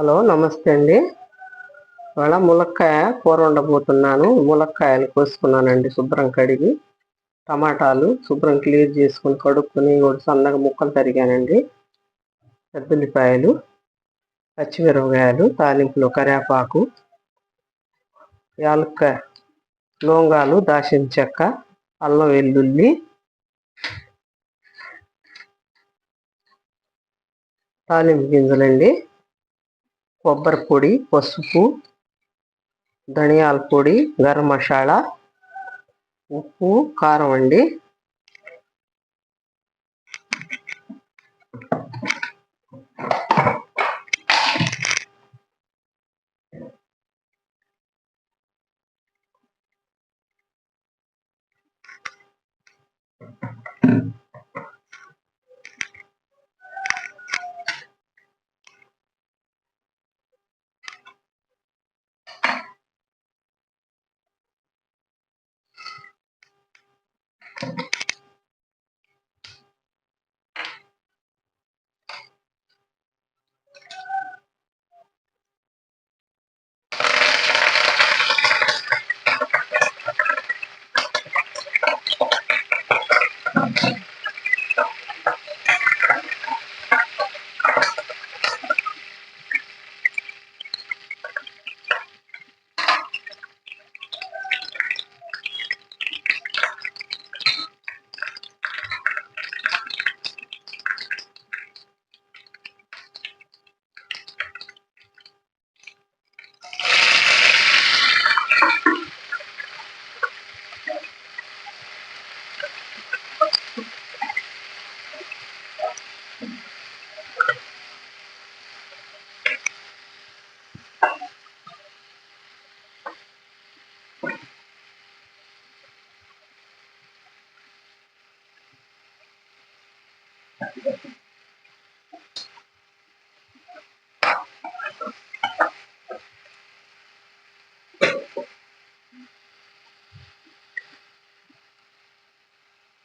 Hello నమస్తే అండి. ఇవాళ ములక్కాయ కూర వండబోతున్నాను. ములక్కాయలు కోసుకున్నానండి శుభ్రం కడిగి. టమాటాలు శుభ్రం క్లియర్ చేసుకుని కడుక్కొని కూడా సన్నగా ముక్కలు తరిగానండి. పెద్దలిపాయలు పచ్చిమిరపకాయలు తాలింపులో కరివేపాకు యాలక్కాయ లోంగాలు దాచిన చెక్క అల్లం వెల్లుల్లి తాలింపు గింజలండి. కొబ్బరి పొడి పసుపు ధనియాల పొడి గరం మసాలా ఉప్పు కారం అండి.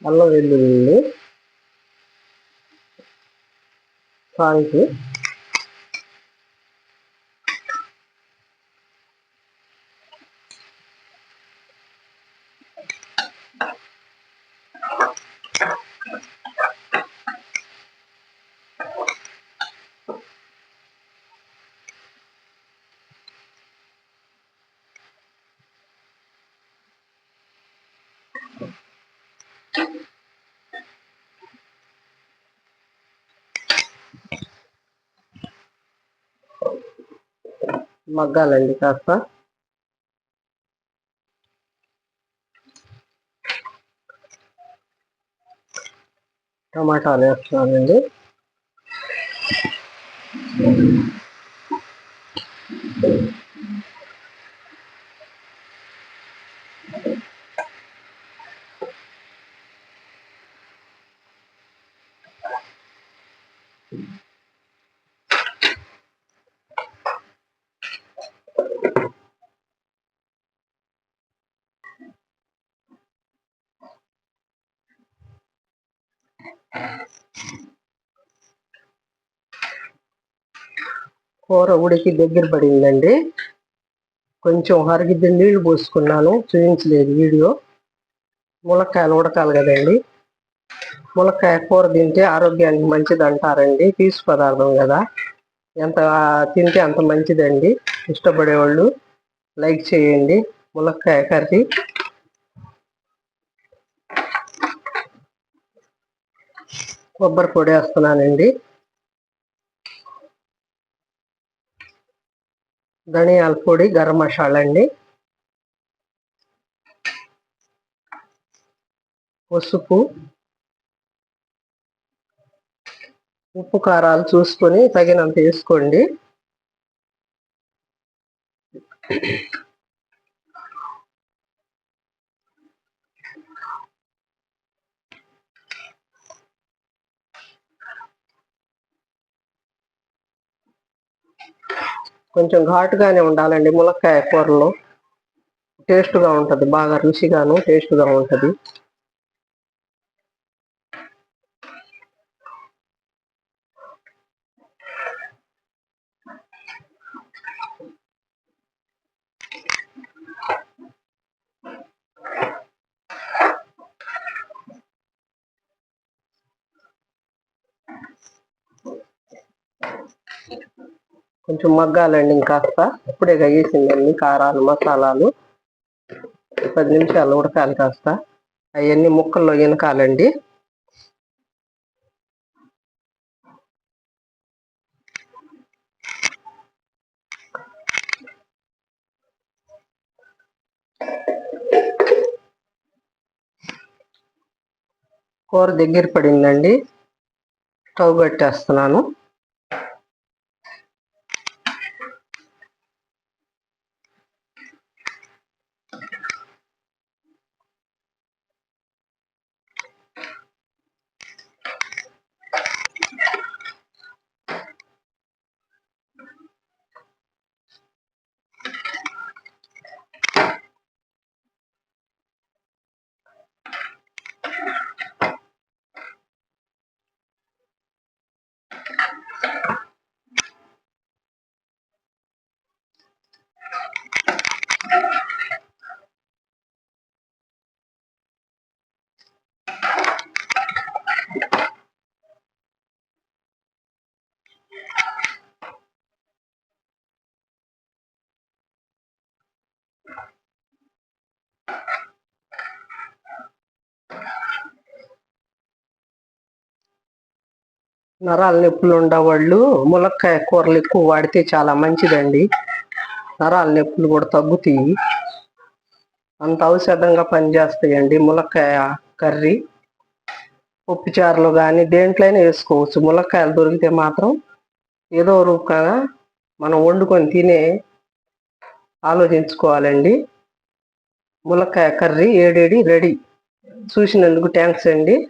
అల్లం వెల్లుల్లి సాల్ట్ మగ్గాలండి కాస్త. టమాటాలు వేస్తున్నానండి. కూర ఉడికి దగ్గర పడిందండి. కొంచెం హరిగిద్ది నీళ్ళు పోసుకున్నాను. చూపించలేదు వీడియో. ములక్కాయలు ఉడకాలి కదండి. ములక్కాయ కూర తింటే ఆరోగ్యానికి మంచిది అంటారండి. పీసు పదార్థం కదా. ఎంత తింటే అంత మంచిదండి. ఇష్టపడేవాళ్ళు లైక్ చేయండి. ములక్కాయ కర్రీ. కొబ్బరి పొడి వేస్తున్నానండి. ధనియాల పొడి గరం మసాలా అండి. పసుపు. ఉప్పు కారాలు చూసుకొని తగినంత వేసుకోండి. కొంచెం ఘాటుగానే ఉండాలండి ములక్కాయ కూరలో. టేస్ట్గా ఉంటుంది బాగా రుచిగాను టేస్ట్గా ఉంటుంది. కొంచెం మగ్గాలండి ఇంకాస్త. ఇప్పుడే వేసిందండి కారాలు మసాలాలు. పది నిమిషాలు ఉడకాలి కాస్త. అవన్నీ ముక్కల్లో వెనకాలండి కూర దగ్గర పడిందండి. స్టవ్ కట్టేస్తున్నాను నరాల నొప్పులు ఉండేవాళ్ళు ములక్కాయ కూరలు ఎక్కువ వాడితే చాలా మంచిదండి. నరాల నొప్పులు కూడా తగ్గుతాయి. అంత ఔషధంగా పనిచేస్తాయండి ములక్కాయ కర్రీ. ఉప్పుచారులు కానీ దేంట్లోనే వేసుకోవచ్చు. ములక్కాయలు దొరికితే మాత్రం ఏదో రూపంగా మనం వండుకొని తినే ఆలోచించుకోవాలండి. ములక్కాయ కర్రీ ఏడేడి రెడీ. చూసినందుకు థ్యాంక్స్ అండి.